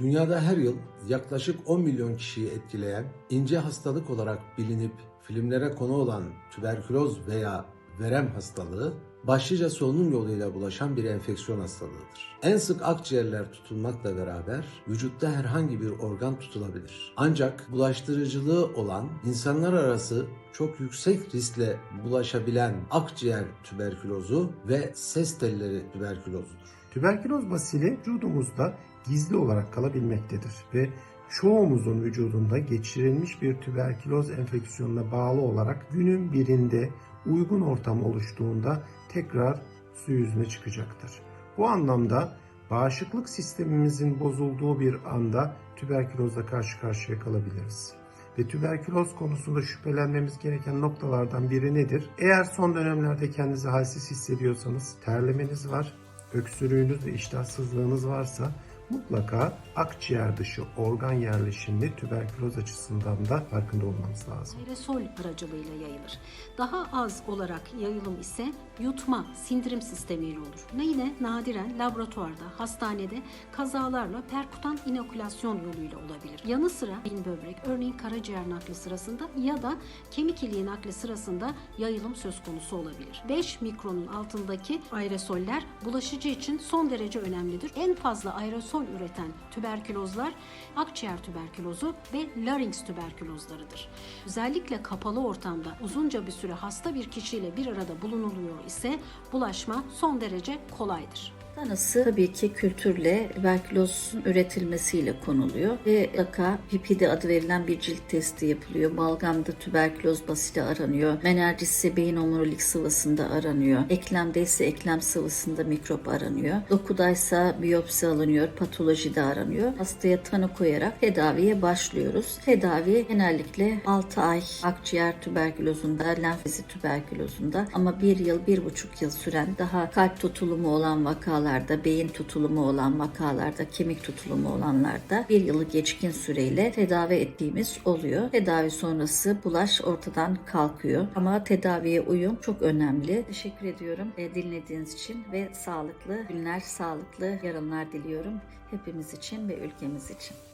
Dünyada her yıl yaklaşık 10 milyon kişiyi etkileyen ince hastalık olarak bilinip filmlere konu olan tüberküloz veya verem hastalığı başlıca solunum yoluyla bulaşan bir enfeksiyon hastalığıdır. En sık akciğerler tutulmakla beraber vücutta herhangi bir organ tutulabilir. Ancak bulaştırıcılığı olan insanlar arası çok yüksek riskle bulaşabilen akciğer tüberkülozu ve ses telleri tüberkülozudur. Tüberküloz basili vücudumuzda gizli olarak kalabilmektedir ve çoğumuzun vücudunda geçirilmiş bir tüberküloz enfeksiyonuna bağlı olarak günün birinde uygun ortam oluştuğunda tekrar su yüzüne çıkacaktır. Bu anlamda bağışıklık sistemimizin bozulduğu bir anda tüberkülozla karşı karşıya kalabiliriz. Ve tüberküloz konusunda şüphelenmemiz gereken noktalardan biri nedir? Eğer son dönemlerde kendinizi halsiz hissediyorsanız, terlemeniz var, öksürüğünüz ve iştahsızlığınız varsa mutlaka akciğer dışı organ yerleşimli tüberküloz açısından da farkında olmanız lazım. aerosol aracılığıyla yayılır. Daha az olarak yayılım ise yutma, sindirim sistemiyle olur. Ne yine nadiren laboratuvarda, hastanede kazalarla perkutan inokülasyon yoluyla olabilir. Yanı sıra beyin böbrek, örneğin karaciğer nakli sırasında ya da kemik iliği nakli sırasında yayılım söz konusu olabilir. 5 mikronun altındaki aerosoller bulaşıcı için son derece önemlidir. En fazla aerosol üreten tüberkülozlar akciğer tüberkülozu ve larynx tüberkülozlarıdır. Özellikle kapalı ortamda uzunca bir süre hasta bir kişiyle bir arada bulunuluyor ise bulaşma son derece kolaydır. Tanısı tabii ki kültürle tüberkülozun üretilmesiyle konuluyor ve mutlaka PPD adı verilen bir cilt testi yapılıyor. Balgamda tüberküloz basiti aranıyor. Menenjisi beyin omurilik sıvısında aranıyor. Eklemde ise eklem sıvısında mikrop aranıyor. Dokudaysa biyopsi alınıyor, patolojide aranıyor. Hastaya tanı koyarak tedaviye başlıyoruz. Tedavi genellikle 6 ay akciğer tüberkülozunda, lenfezi tüberkülozunda ama 1 yıl, 1,5 yıl süren daha kalp tutulumu olan vakalarda, beyin tutulumu olan vakalarda, kemik tutulumu olanlarda bir yılı geçkin süreyle tedavi ettiğimiz oluyor. Tedavi sonrası bulaş ortadan kalkıyor. Ama tedaviye uyum çok önemli. Teşekkür ediyorum e, dinlediğiniz için ve sağlıklı günler, sağlıklı yarınlar diliyorum hepimiz için ve ülkemiz için.